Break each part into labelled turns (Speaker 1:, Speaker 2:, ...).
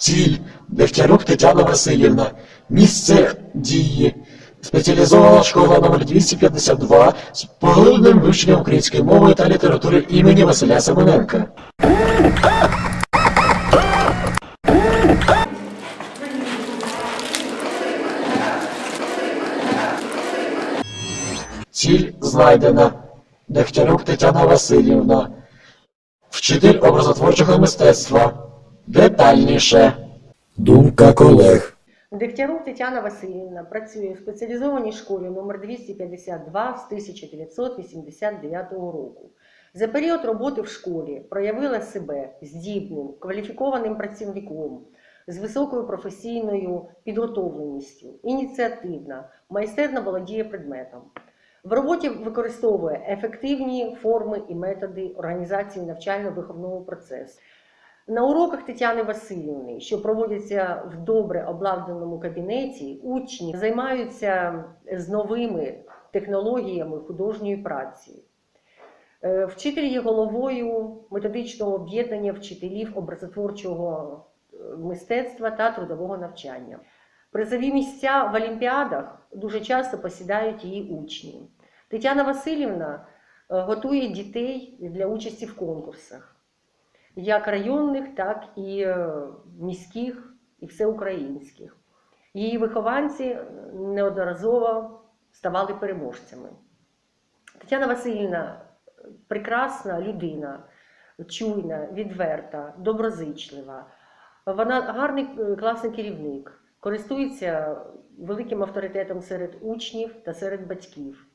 Speaker 1: Ціль Дегтярук Тетяна Васильівна. Місце дії. Спеціалізована школа номер 252 з поглибленим вивченням української мови та літератури імені Василя Семененка. Ціль знайдена. Дегтярук Тетяна Васильівна. Вчитель образотворчого мистецтва. Детальніше. Думка колег.
Speaker 2: Дегтярук Тетяна Васильівна працює в спеціалізованій школі номер 252 з 1989 року. За період роботи в школі проявила себе здібним, кваліфікованим працівником з високою професійною підготовленістю, ініціативна, майстерно володіє предметом. В роботі використовує ефективні форми і методи організації навчально-виховного процесу. На уроках Тетяни Васильівни, що проводяться в добре обладнаному кабінеті, учні займаються з новими технологіями художньої праці. Е, Вчитель є головою методичного об'єднання вчителів образотворчого е, мистецтва та трудового навчання. Призові місця в олімпіадах дуже часто посідають її учні. Тетяна Васильівна е, готує дітей для участі в конкурсах як районних, так і е, міських і всеукраїнських. Її вихованці неодноразово ставали переможцями. Тетяна Васильівна прекрасна людина, чуйна, відверта, доброзичлива. Вона гарний е, класний керівник, користується великим авторитетом серед учнів та серед батьків.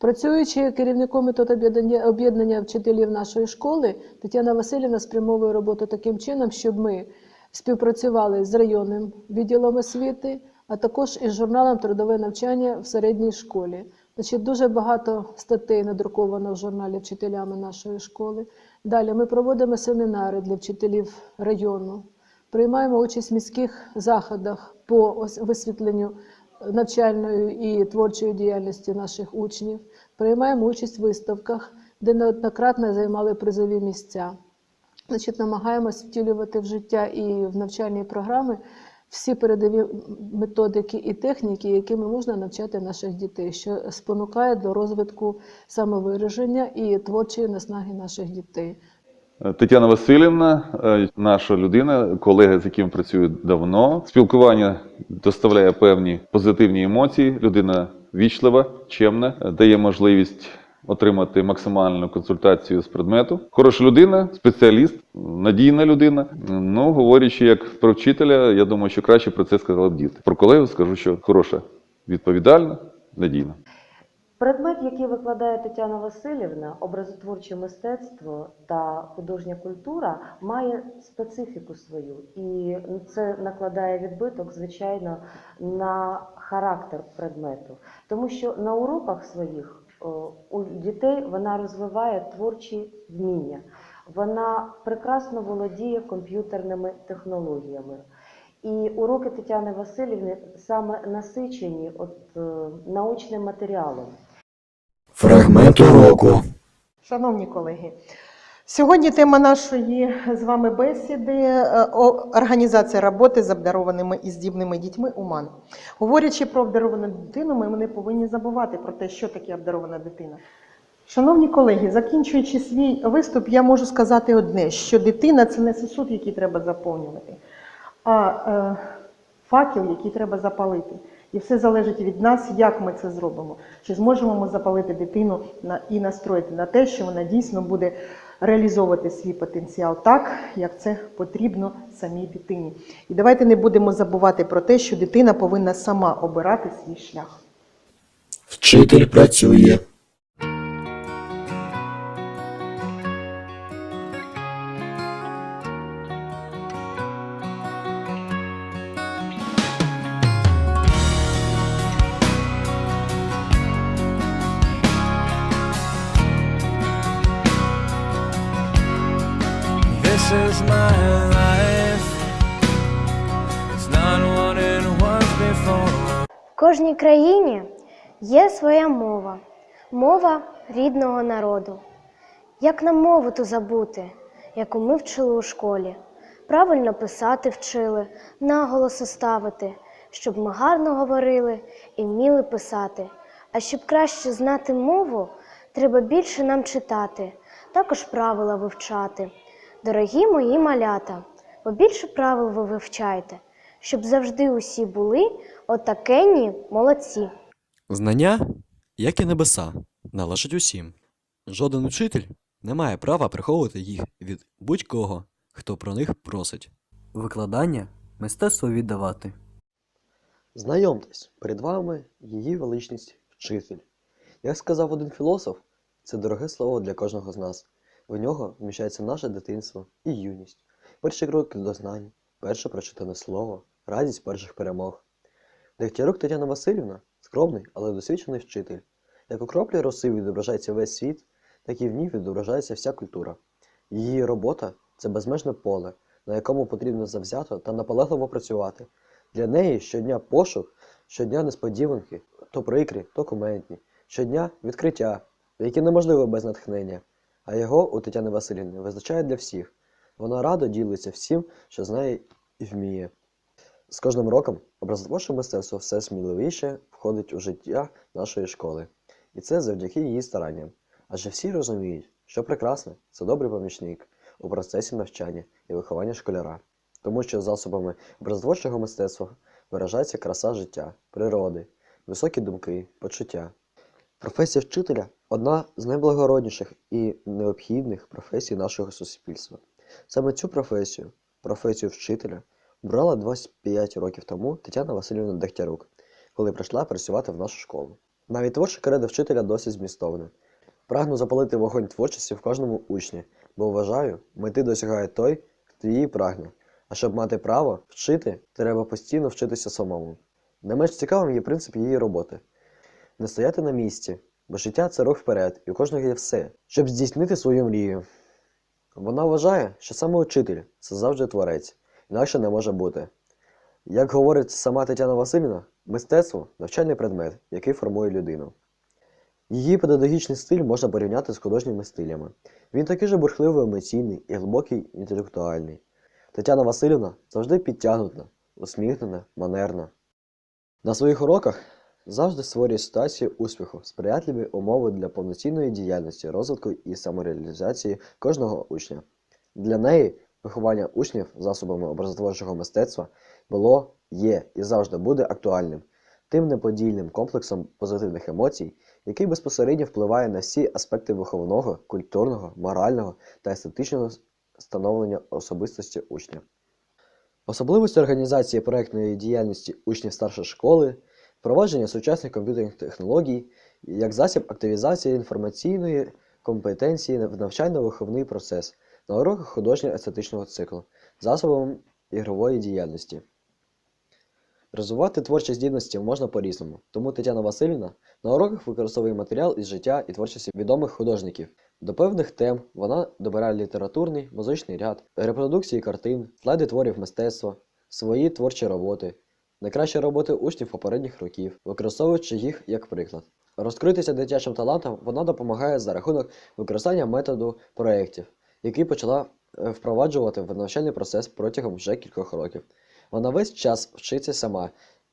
Speaker 3: Працюючи керівником методоб'єднання об'єднання вчителів нашої школи, Тетяна Васильівна спрямовує роботу таким чином, щоб ми співпрацювали з районним відділом освіти, а також із журналом Трудове навчання в середній школі. Значить, дуже багато статей надруковано в журналі вчителями нашої школи. Далі ми проводимо семінари для вчителів району, приймаємо участь в міських заходах по висвітленню навчальної і творчої діяльності наших учнів, приймаємо участь в виставках, де неоднократно займали призові місця. Значить, намагаємось втілювати в життя і в навчальні програми всі передові методики і техніки, якими можна навчати наших дітей, що спонукає до розвитку самовираження і творчої наснаги наших дітей.
Speaker 4: Тетяна Васильівна, е, наша людина, колега, з яким працюю давно. Спілкування доставляє певні позитивні емоції. Людина вічлива, чемна, дає можливість отримати максимальну консультацію з предмету. Хороша людина, спеціаліст, надійна людина. Ну, говорячи як про вчителя, я думаю, що краще про це сказали б діти. Про колегу скажу, що хороша, відповідальна, надійна.
Speaker 5: Предмет, який викладає Тетяна Васильівна, образотворче мистецтво та художня культура, має специфіку свою, і це накладає відбиток, звичайно, на характер предмету. Тому що на уроках своїх у дітей вона розвиває творчі вміння, вона прекрасно володіє комп'ютерними технологіями. І уроки Тетяни Васильівни саме насичені от, е, научним матеріалом.
Speaker 1: Уроку.
Speaker 6: Шановні колеги, сьогодні тема нашої з вами бесіди е, організація роботи з обдарованими і здібними дітьми УМАН. Говорячи про обдаровану дитину, ми не повинні забувати про те, що таке обдарована дитина. Шановні колеги, закінчуючи свій виступ, я можу сказати одне: що дитина це не сосуд, який треба заповнювати, а е, факел, який треба запалити. І все залежить від нас, як ми це зробимо. Чи зможемо ми запалити дитину і настроїти на те, що вона дійсно буде реалізовувати свій потенціал так, як це потрібно самій дитині. І давайте не будемо забувати про те, що дитина повинна сама обирати свій шлях.
Speaker 1: Вчитель працює.
Speaker 7: Is my life. It's not what it was before.
Speaker 8: В кожній країні є своя мова, мова рідного народу. Як нам мову ту забути, яку ми вчили у школі? правильно писати вчили, наголоси ставити, щоб ми гарно говорили і вміли писати. А щоб краще знати мову, треба більше нам читати, також правила вивчати. Дорогі мої малята, побільше правил ви вивчайте, щоб завжди усі були отакенні молодці.
Speaker 9: Знання, як і небеса, належать усім. Жоден учитель не має права приховувати їх від будь-кого, хто про них просить.
Speaker 10: Викладання мистецтво віддавати.
Speaker 11: Знайомтесь, перед вами її величність вчитель. Як сказав один філософ, це дороге слово для кожного з нас. В нього вміщається наше дитинство і юність, перші кроки до знань, перше прочитане слово, радість перших перемог. Дегтярук Тетяна Васильівна скромний, але досвідчений вчитель. Як у краплі роси відображається весь світ, так і в ній відображається вся культура. Її робота це безмежне поле, на якому потрібно завзято та наполегливо працювати. Для неї щодня пошук, щодня несподіванки, то прикрі, то кумедні, щодня відкриття, які неможливо без натхнення. А його у Тетяни Васильівни визначає для всіх. Вона радо ділиться всім, що знає і вміє. З кожним роком образотворче мистецтво все сміливіше входить у життя нашої школи. І це завдяки її старанням. Адже всі розуміють, що прекрасне це добрий помічник у процесі навчання і виховання школяра, тому що засобами образотворчого мистецтва виражається краса життя, природи, високі думки, почуття. Професія вчителя одна з найблагородніших і необхідних професій нашого суспільства. Саме цю професію, професію вчителя, брала 25 років тому Тетяна Васильівна Дегтярук, коли прийшла працювати в нашу школу. Навіть творча кредо вчителя досить змістовне. Прагну запалити вогонь творчості в кожному учні, бо вважаю, мети досягає той, хто її прагне. А щоб мати право вчити, треба постійно вчитися самому. Не менш цікавим є принцип її роботи не стояти на місці, бо життя це рух вперед, і у кожного є все, щоб здійснити свою мрію. Вона вважає, що саме учитель це завжди творець, інакше не може бути. Як говорить сама Тетяна Васильівна, мистецтво навчальний предмет, який формує людину. Її педагогічний стиль можна порівняти з художніми стилями. Він такий же бурхливий емоційний і глибокий інтелектуальний. Тетяна Васильівна завжди підтягнута, усміхнена, манерна. На своїх уроках завжди створює ситуації успіху, сприятливі умови для повноцінної діяльності, розвитку і самореалізації кожного учня. Для неї виховання учнів засобами образотворчого мистецтва було, є і завжди буде актуальним, тим неподільним комплексом позитивних емоцій, який безпосередньо впливає на всі аспекти виховного, культурного, морального та естетичного становлення особистості учня. Особливості організації проектної діяльності учнів старшої школи, впровадження сучасних комп'ютерних технологій як засіб активізації інформаційної компетенції в навчально-виховний процес на уроках художньо-естетичного циклу, засобом ігрової діяльності. Розвивати творчі здібності можна по-різному, тому Тетяна Васильівна на уроках використовує матеріал із життя і творчості відомих художників. До певних тем вона добирає літературний, музичний ряд, репродукції картин, слайди творів мистецтва, свої творчі роботи, найкращі роботи учнів попередніх років, використовуючи їх як приклад. Розкритися дитячим талантам вона допомагає за рахунок використання методу проєктів, який почала е, впроваджувати в навчальний процес протягом вже кількох років. Вона весь час вчиться сама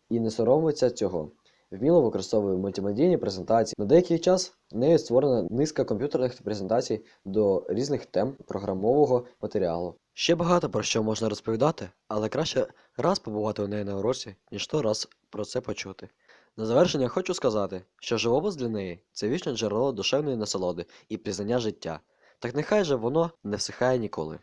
Speaker 11: і не соромиться цього. Вміло використовує мультимедійні презентації. На деякий час нею створена низка комп'ютерних презентацій до різних тем програмового матеріалу. Ще багато про що можна розповідати, але краще раз побувати у неї на уроці, ніж сто раз про це почути. На завершення хочу сказати, що живопис для неї це вічне джерело душевної насолоди і пізнання життя. Так нехай же воно не всихає ніколи.